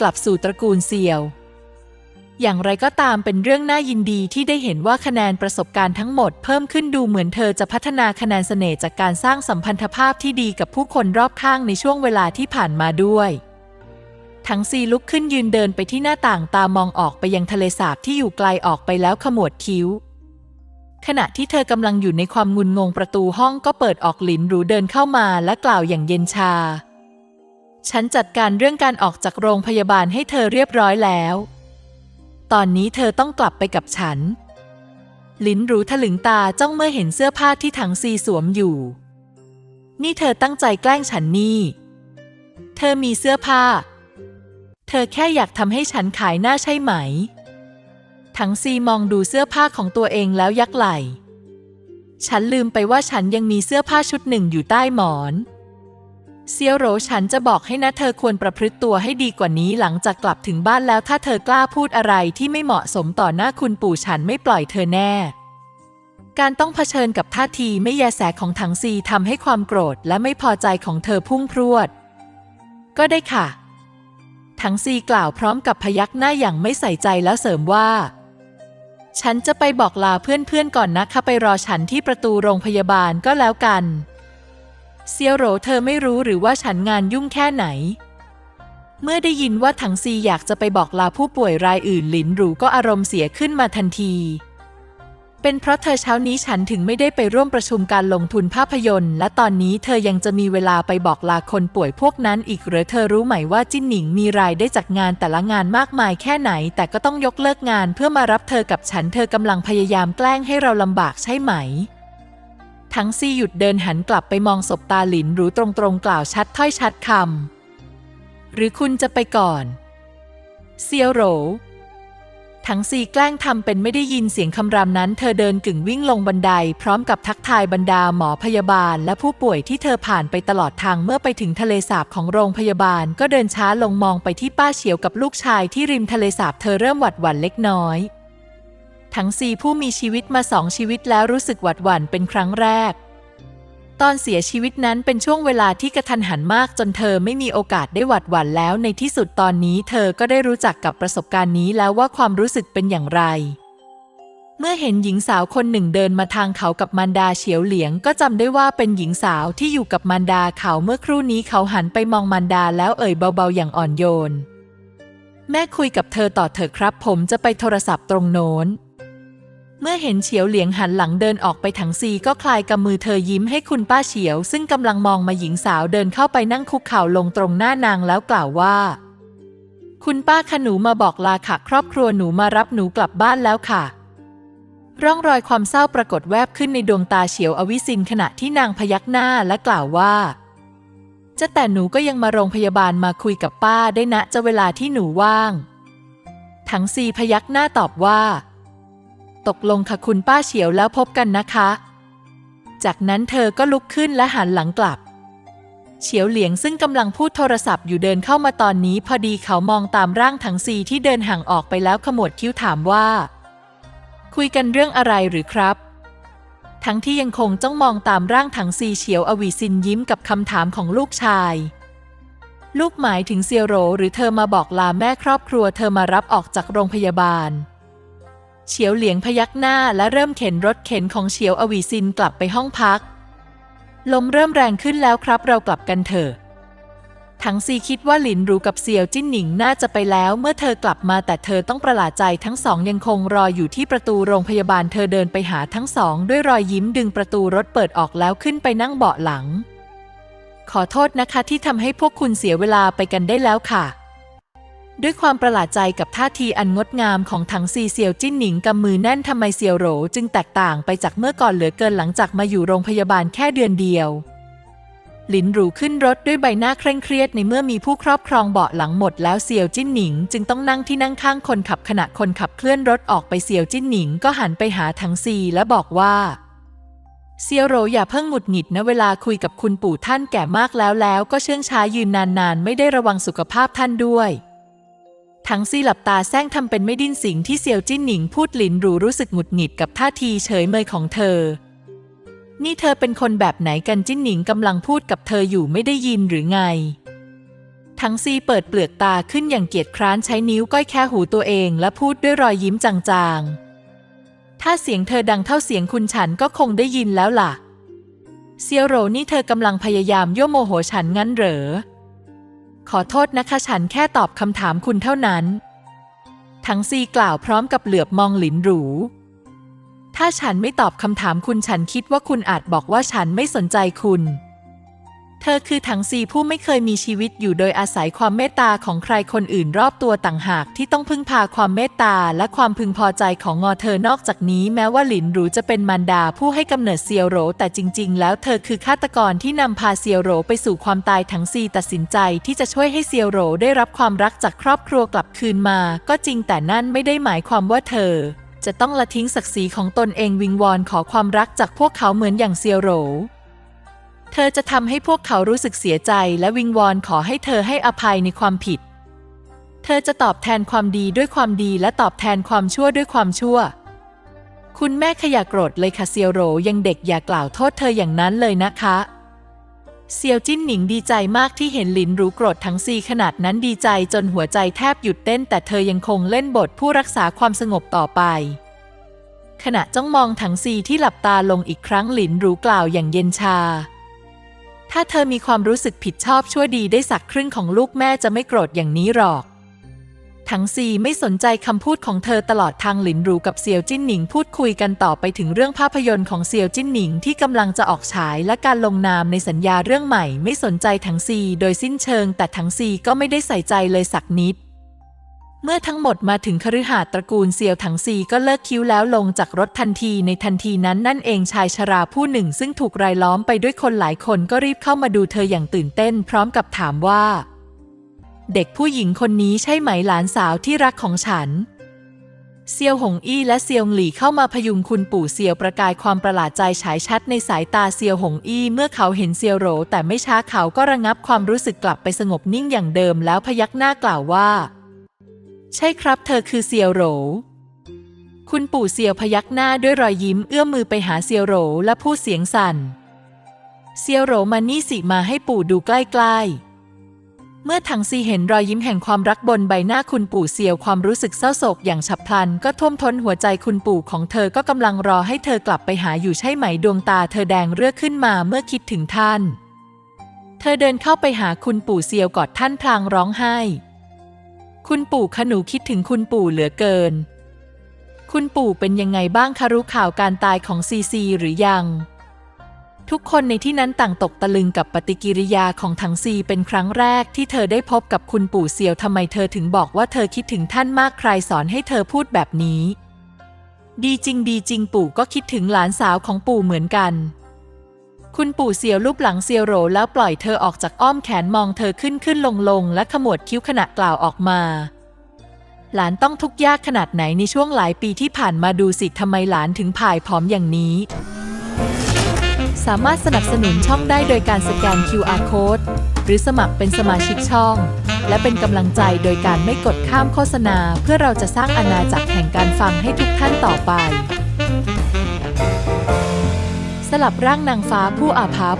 กลับสู่ตระกูลเซียว อย่างไรก็ตามเป็นเรื่องน่ายินดีที่ได้เห็นว่าคะแนนประสบการณ์ทั้งหมดเพิ่มขึ้นดูเหมือนเธอจะพัฒนาคะแนนเสน่ห์จากการสร้างสัมพันธภาพที่ดีกับผู้คนรอบข้างในช่วงเวลาที่ผ่านมาด้วยทั้งซีลุกขึ้นยืนเดินไปที่หน้าต่างตามองออกไปยังทะเลสาบที่อยู่ไกลออกไปแล้วขมวดคิ้ว ขณะที่เธอกำลังอยู่ในความงุนงงประตูห้องก็เปิดออกหลินหรูเดินเข้ามาและกล่าวอย่างเย็นชา ฉันจัดการเรื่องการออกจากโรงพยาบาลให้เธอเรียบร้อยแล้ว ตอนนี้เธอต้องกลับไปกับฉัน ลินรู้ถลึงตาจ้องเมื่อเห็นเสื้อผ้าที่ถังซีสวมอยู่ นี่เธอตั้งใจแกล้งฉันนี่ เธอมีเสื้อผ้า เธอแค่อยากทำให้ฉันขายหน้าใช่ไหม ถังซีมองดูเสื้อผ้าของตัวเองแล้วยักไหล่ ฉันลืมไปว่าฉันยังมีเสื้อผ้าชุดหนึ่งอยู่ใต้หมอน เซียวโหรฉันจะบอกให้นะเธอควรประพฤติตัวให้ดีกว่านี้หลังจากกลับถึงบ้านแล้วถ้าเธอกล้าพูดอะไรที่ไม่เหมาะสมต่อหน้าคุณปู่ฉันไม่ปล่อยเธอแน่ การต้องเผชิญกับท่าทีไม่แยแสของถังซีทำให้ความโกรธและไม่พอใจของเธอพุ่งพรวด ก็ได้ค่ะ ถังซีกล่าวพร้อมกับพยักหน้าอย่างไม่ใส่ใจแล้วเสริมว่า ฉันจะไปบอกลาเพื่อนๆก่อนนะคะไปรอฉันที่ประตูโรงพยาบาลก็แล้วกัน เซียวโหรเธอไม่รู้หรือว่าฉันงานยุ่งแค่ไหน เมื่อได้ยินว่าถังซีอยากจะไปบอกลาผู้ป่วยรายอื่นหลินหรูก็อารมณ์เสียขึ้นมาทันที เป็นเพราะเธอเช้านี้ฉันถึงไม่ได้ไปร่วมประชุมการลงทุนภาพยนตร์ และตอนนี้เธอยังจะมีเวลาไปบอกลาคนป่วยพวกนั้นอีกหรือเธอรู้ไหมว่าจิ้นหนิงมีรายได้จากงานแต่ละงานมากมายแค่ไหน แต่ก็ต้องยกเลิกงานเพื่อมารับเธอกับฉันเธอกำลังพยายามแกล้งให้เราลำบากใช่ไหม ทั้งซี่หยุดเดินหันกลับไปมองศพตาหลินรู้ตรงๆกล่าวชัดถ้อยชัดคำหรือคุณจะไปก่อน เซียวโหรทั้งซีแกล้งทำเป็นไม่ได้ยินเสียงคำรามนั้นเธอเดินกึ่งวิ่งลงบันได พร้อมกับทักทายบรรดาหมอพยาบาล และผู้ป่วยที่เธอผ่านไปตลอดทางเมื่อไปถึงทะเลสาบของโรงพยาบาล ก็เดินช้าลงมองไปที่ป้าเฉียวกับลูกชายที่ริมทะเลสาบเธอเริ่มหวัดหวั่นเล็กน้อย ทั้งสี่ผู้มีชีวิตมาสองชีวิตแล้วรู้สึกหวัดหวั่นเป็นครั้งแรก ตอนเสียชีวิตนั้นเป็นช่วงเวลาที่กระทันหันมากจนเธอไม่มีโอกาสได้หวัดหวั่นแล้วในที่สุดตอนนี้เธอก็ได้รู้จักกับประสบการณ์นี้แล้วว่าความรู้สึกเป็นอย่างไร เมื่อเห็นหญิงสาวคนหนึ่งเดินมาทางเขากับมารดาเฉียวเหลียง ก็จำได้ว่าเป็นหญิงสาวที่อยู่กับมารดาเขาเมื่อครู่นี้เขาหันไปมองมารดาแล้วเอ่ยเบาๆอย่างอ่อนโยน แม่คุยกับเธอต่อเถอะครับ ผมจะไปโทรศัพท์ตรงโน้น เมื่อเห็นเฉียวเหลียงหันหลังเดินออกไปถังซีก็คลายกำมือเธอยิ้มให้คุณป้าเฉียว ซึ่งกำลังมองมาหญิงสาวเดินเข้าไปนั่งคุกเข่าลงตรงหน้านางแล้วกล่าวว่า คุณป้าคะหนูมาบอกลาค่ะ ครอบครัวหนูมารับหนูกลับบ้านแล้วค่ะ ร่องรอยความเศร้าปรากฏแวบขึ้นในดวงตาเฉียวอวิสินขณะที่นางพยักหน้าและกล่าวว่าจะแต่หนูก็ยังมาโรงพยาบาลมาคุยกับป้าได้นะจะเวลาที่หนูว่าง ถังซีพยักหน้าตอบว่า ตกลงค่ะคุณป้าเฉียวแล้วพบกันนะคะ จากนั้นเธอก็ลุกขึ้นและหันหลังกลับ เฉียวเหลียงซึ่งกำลังพูดโทรศัพท์อยู่เดินเข้ามาตอนนี้ พอดีเขามองตามร่างถังซีที่เดินห่างออกไปแล้วขมวดคิ้วถามว่า คุยกันเรื่องอะไรหรือครับ ทั้งที่ยังคงจ้องมองตามร่างถังซีเฉียวอวีซินยิ้มกับคำถามของลูกชายลูกหมายถึงเซียวโรหรือเธอมาบอกลาแม่ครอบครัวเธอมารับออกจากโรงพยาบาล เฉียวเหลียงพยักหน้าและเริ่มเข็นรถเข็นของเฉียวอวีซินกลับไปห้องพัก ลมเริ่มแรงขึ้นแล้วครับเรากลับกันเถอะถังซีคิดว่าหลินรู้กับเซียวจิ้นหนิงน่าจะไปแล้วเมื่อเธอกลับมาแต่เธอต้องประหลาดใจทั้งสองยังคงรออยู่ที่ประตูโรงพยาบาลเธอเดินไปหาทั้งสองด้วยรอยยิ้มดึงประตูรถเปิดออกแล้วขึ้นไปนั่งเบาะหลัง ขอโทษนะคะที่ทำให้พวกคุณเสียเวลาไปกันได้แล้วค่ะ ด้วยความประหลาดใจกับท่าทีอันงดงามของถังซีเซียวจิ้นหนิงกำมือแน่นทำไมเซียวโหรจึงแตกต่างไปจากเมื่อก่อนเหลือเกินหลังจากมาอยู่โรงพยาบาลแค่เดือนเดียวหลินหรูขึ้นรถด้วยใบหน้าเคร่งเครียดในเมื่อมีผู้ครอบครองเบาะหลังหมดแล้วเซียวจิ้นหนิง จึงต้องนั่งที่นั่งข้างคนขับขณะคนขับเคลื่อนรถออกไปเซียวจิ้นหนิง ก็หันไปหาถังซีและบอกว่าเซียวโหรอย่าเพิ่งหงุดหงิดนะเวลาคุยกับคุณปู่ท่านแก่มากแล้วแล้วก็เชื่องช้ายืนนานๆ ไม่ได้ระวังสุขภาพท่านด้วย ทั้งซี่หลับตาแซงทำเป็นไม่ดิ้นสิ่งที่เซียวจิ้นหนิงพูดหลินรูรู้สึกหงุดหงิดกับท่าทีเฉยเมยของเธอ นี่เธอเป็นคนแบบไหนกันจิ้นหนิงกำลังพูดกับเธออยู่ไม่ได้ยินหรือไง ทั้งซีเปิดเปลือกตาขึ้นอย่างเกียจคร้านใช้นิ้วก้อยแค่หูตัวเองและพูดด้วยรอยยิ้มจางๆ ถ้าเสียงเธอดังเท่าเสียงคุณฉันก็คงได้ยินแล้วล่ะ เซียวโรนี่เธอกำลังพยายามยั่วโมโหฉันงั้นเหรอ ขอโทษนะคะฉันแค่ตอบคำถามคุณเท่านั้น ทั้งซีกล่าวพร้อมกับเหลือบมองหลินหรู ถ้าฉันไม่ตอบคำถามคุณฉันคิดว่าคุณอาจบอกว่าฉันไม่สนใจคุณ เธอคือถังซีผู้ไม่เคยมีชีวิตอยู่โดยอาศัยความเมตตาของใครคนอื่นรอบตัวต่างหากที่ต้องพึ่งพาความเมตตาและความพึงพอใจของงอเธอนอกจากนี้แม้ว่าหลินหรูจะเป็นมารดาผู้ให้กำเนิดเซียวโหรแต่จริง ๆ แล้วเธอคือฆาตกรที่นำพาเซียวโหรไปสู่ความตายถังซีตัดสินใจที่จะช่วยให้เซียวโหรได้รับความรักจากครอบครัวกลับคืนมา ก็จริงแต่นั่นไม่ได้หมายความว่าเธอ จะต้องละทิ้งศักดิ์ศรีของตนเองวิงวอนขอความรักจากพวกเขาเหมือนอย่างเซียวโหร เธอจะทำให้พวกเขารู้สึกเสียใจและวิงวอนขอให้เธอให้อภัยในความผิด เธอจะตอบแทนความดีด้วยความดีและตอบแทนความชั่วด้วยความชั่ว คุณแม่ขยะโกรธเลยค่ะเซียวโหรยังเด็กอย่ากล่าวโทษเธออย่างนั้นเลยนะคะเซียวจิ้นหนิงดีใจมากที่เห็นหลินรู้โกรธทั้งซีขนาดนั้นดีใจจนหัวใจแทบหยุดเต้น แต่เธอยังคงเล่นบทผู้รักษาความสงบต่อไป ขณะจ้องมองถังซีที่หลับตาลงอีกครั้งหลินรู้กล่าวอย่างเย็นชา ถ้าเธอมีความรู้สึกผิดชอบชั่วดีได้สักครึ่งของลูกแม่จะไม่โกรธอย่างนี้หรอก ทั้งซีไม่สนใจคำพูดของเธอตลอดทางหลินรูกับเซียวจิ้นหนิงพูดคุยกันต่อไปถึงเรื่องภาพยนตร์ของเซียวจิ้นหนิงที่กำลังจะออกฉายและการลงนามในสัญญาเรื่องใหม่ ไม่สนใจทั้งซีโดยสิ้นเชิง แต่ทั้งซีก็ไม่ได้ใส่ใจเลยสักนิด เมื่อทั้งหมดมาถึงคฤหาสน์ตระกูลเซียวถังซีก็เลิกคิ้วแล้วลงจากรถทันทีในทันทีนั้นนั่นเองชายชราผู้หนึ่ง ซึ่งถูกรายล้อมไปด้วยคนหลายคนก็รีบเข้ามาดูเธออย่างตื่นเต้น พร้อมกับถามว่า เด็กผู้หญิงคนนี้ใช่ไหมหลานสาวที่รักของฉัน เซียวหงอี้และเซียวหลี่เข้ามาพยุงคุณปู่เซียวประกายความประหลาดใจฉายชัดในสายตาเซียวหงอี้เมื่อเขาเห็นเซียวโหรแต่ไม่ช้าเขาก็ระงับความรู้สึกกลับไปสงบนิ่งอย่างเดิมแล้วพยักหน้ากล่าวว่า ใช่ครับ เธอคือเซียวโหรคุณปู่เซียวพยักหน้าด้วยรอยยิ้มเอื้อมมือไปหาเซียวโหรและพูดเสียงสั่น เซียวโหรมานี่สิมาให้ปู่ดูใกล้ๆ เมื่อถังซีเห็นรอยยิ้มแห่งความรักบนใบหน้าคุณปู่เซียวความรู้สึกเศร้าโศกอย่างฉับพลัน ก็ท่วมท้นหัวใจคุณปู่ของเธอก็กำลังรอให้เธอกลับไปหาอยู่ใช่ไหมดวงตาเธอแดงเรือขึ้นมาเมื่อคิดถึงท่าน เธอเดินเข้าไปหาคุณปู่เซียวกอดท่านพลางร้องไห้ คุณปู่ขนูคิดถึงคุณปู่เหลือเกิน คุณปู่เป็นยังไงบ้างคะรู้ข่าวการตายของซีซีหรือยัง ทุกคนในที่นั้นต่างตกตะลึงกับปฏิกิริยาของถังซีเป็นครั้งแรกที่เธอได้พบกับคุณปู่เซียวทำไมเธอถึงบอกว่าเธอคิดถึงท่านมากใครสอนให้เธอพูดแบบนี้ ดีจริงดีจริงปู่ก็คิดถึงหลานสาวของปู่เหมือนกัน คุณปู่เซียวรูปหลังเซียวโหรแล้วปล่อยเธอออกจากอ้อมแขนมองเธอขึ้นขึ้นลงลงและขมวดคิ้วขณะกล่าวออกมา หลานต้องทุกข์ยากขนาดไหนในช่วงหลายปีที่ผ่านมาดูสิทำไมหลานถึงผ่ายผอมอย่างนี้ สามารถสนับสนุนช่องได้โดยการสแกน QR Code หรือสมัครเป็นสมาชิกช่อง และเป็นกำลังใจโดยการไม่กดข้ามโฆษณา เพื่อเราจะสร้างอาณาจักรแห่งการฟังให้ทุกท่านต่อไป สลับร่างนางฟ้าผู้อาภัพ